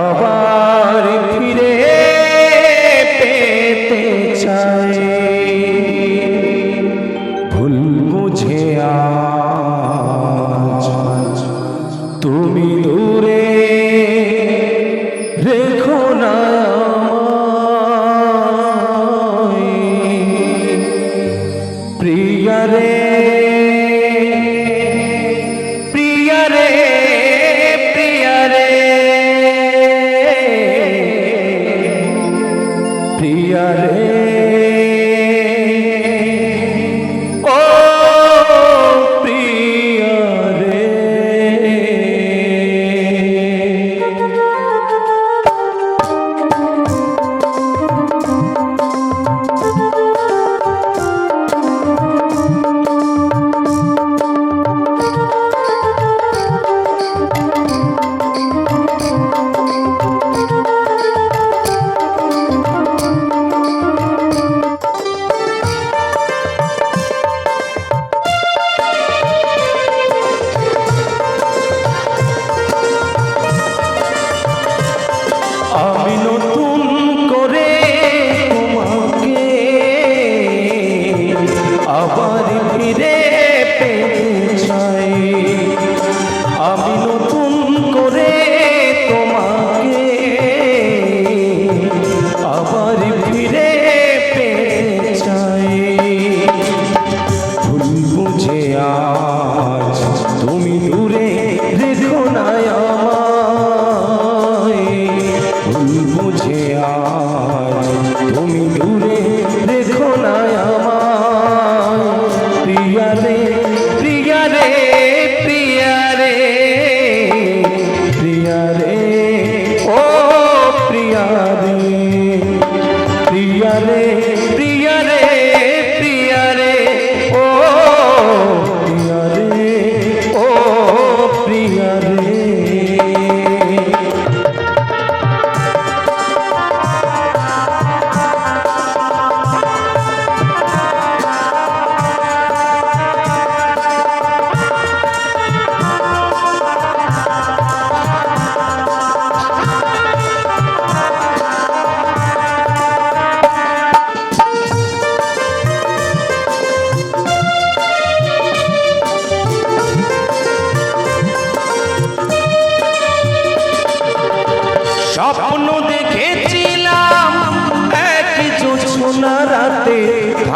আবার ফিরে পেতে চাই ভুল বুঝে আজ তুমি দূরে রেখো না। প্রিয়া রে প্রিয়া রে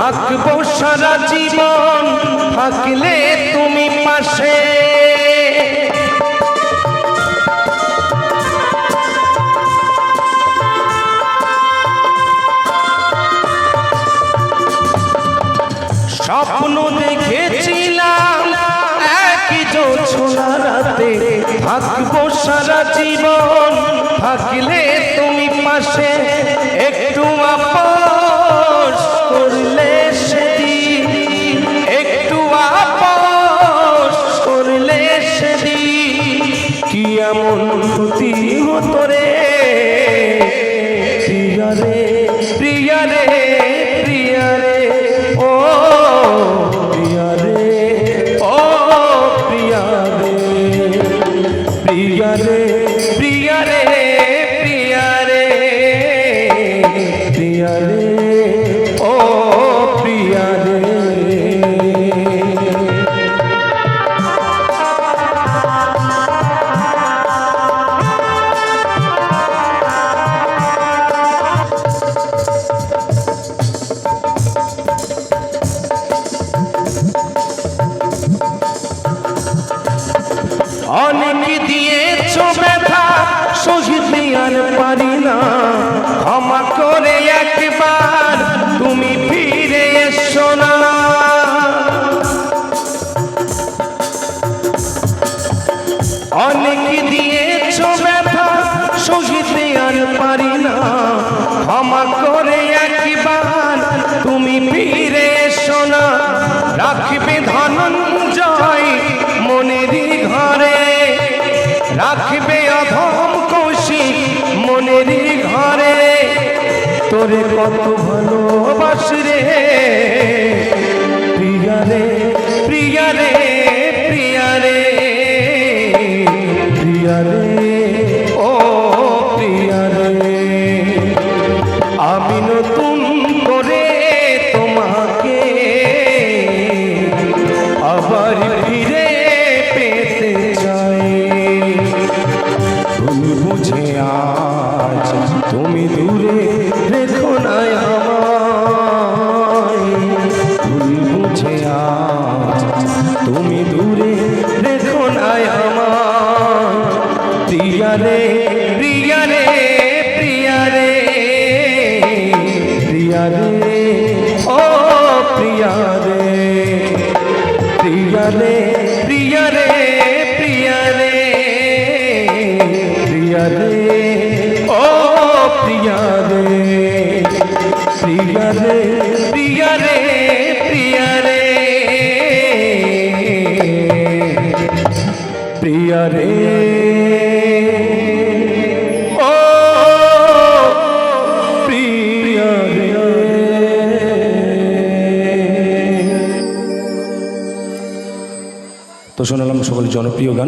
থাকব সারা জীবন, থাকলে তুমি পাশে। স্বপ্ন দেখেছিলাম এক জোছনা রাতে। থাকব সারা জীবন, থাকলে তুমি পাশে। একটু আপোষ করলে কি এমন ক্ষতি হতো রে? প্রিয়া রে প্রিয়া রে। অনেক দিয়েছ ব্যথা, সহিতে আর পারি না। ক্ষমা করে একবার তুমি ফিরে এসো না। রাখবে ধনঞ্জয় মনেরই ঘরে। রাখবে অধম কৌশিক মনেরই ঘরে। তোরে কত ভালোবাস রে প্রিয়া রে প্রিয়া রে প্রিয়া রে ও প্রিয়া রে প্রিয়া রে প্রিয়া রে প্রিয়া রে প্রিয়া রে ও প্রিয়া রে প্রিয়া রে তো শোনালাম সকল জনপ্রিয় গান।